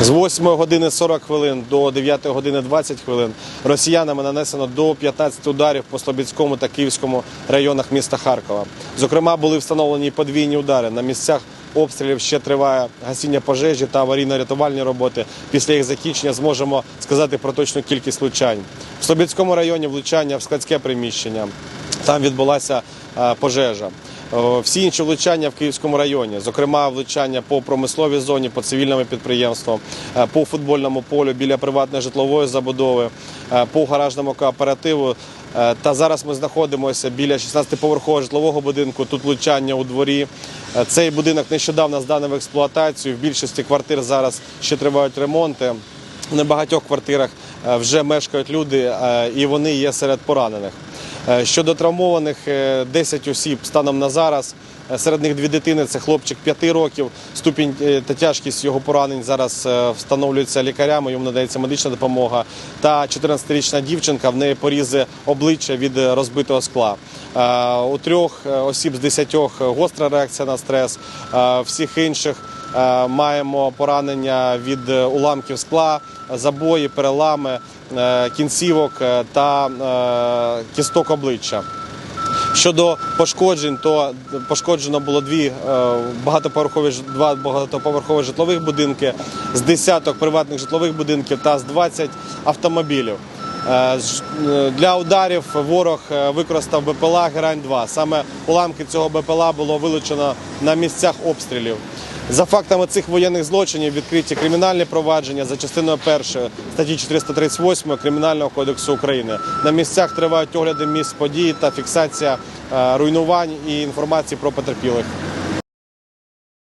З 8 години 40 хвилин до 9 години 20 хвилин росіянами нанесено до 15 ударів по Слобідському та Київському районах міста Харкова. Зокрема, були встановлені подвійні удари. На місцях обстрілів ще триває гасіння пожежі та аварійно-рятувальні роботи. Після їх закінчення зможемо сказати про точну кількість влучань. В Слобідському районі влучання в складське приміщення. Там відбулася е, пожежа. Е, Всі інші влучання в Київському районі, зокрема влучання по промисловій зоні, по цивільному підприємству, е, по футбольному полю біля приватної житлової забудови, по гаражному кооперативу. Та зараз ми знаходимося біля 16-поверхового житлового будинку. Тут влучання у дворі. Цей будинок нещодавно зданий в експлуатацію. В більшості квартир зараз ще тривають ремонти. В небагатьох квартирах вже мешкають люди, і вони є серед поранених. Е, Щодо травмованих, е, 10 осіб станом на зараз. Е, Серед них дві дитини це хлопчик 5 років. Ступінь е, та тяжкість його поранень зараз е, встановлюється лікарями. Йому надається медична допомога. Та 14-річна дівчинка в неї порізи обличчя від е, розбитого скла. Е, У трьох е, осіб з 10 гостра реакція на стрес. Е, Всіх інших е, маємо поранення від е, уламків скла, забої, перелами, е, кінцівок е, та е, кісток обличчя. Щодо пошкоджень, то пошкоджено було дві е, багатоповерхові два багатоповерхові житлових будинки, з десяток приватних житлових будинків та з 20 автомобілів. Е, е, Для ударів ворог е, використав БПЛА Герань-2. Саме уламки цього БПЛА було вилучено на місцях обстрілів. За фактами цих воєнних злочинів відкриті кримінальні провадження за частиною першої статті 438 Кримінального кодексу України. На місцях тривають огляди місць події та фіксація е, руйнувань і інформації про потерпілих.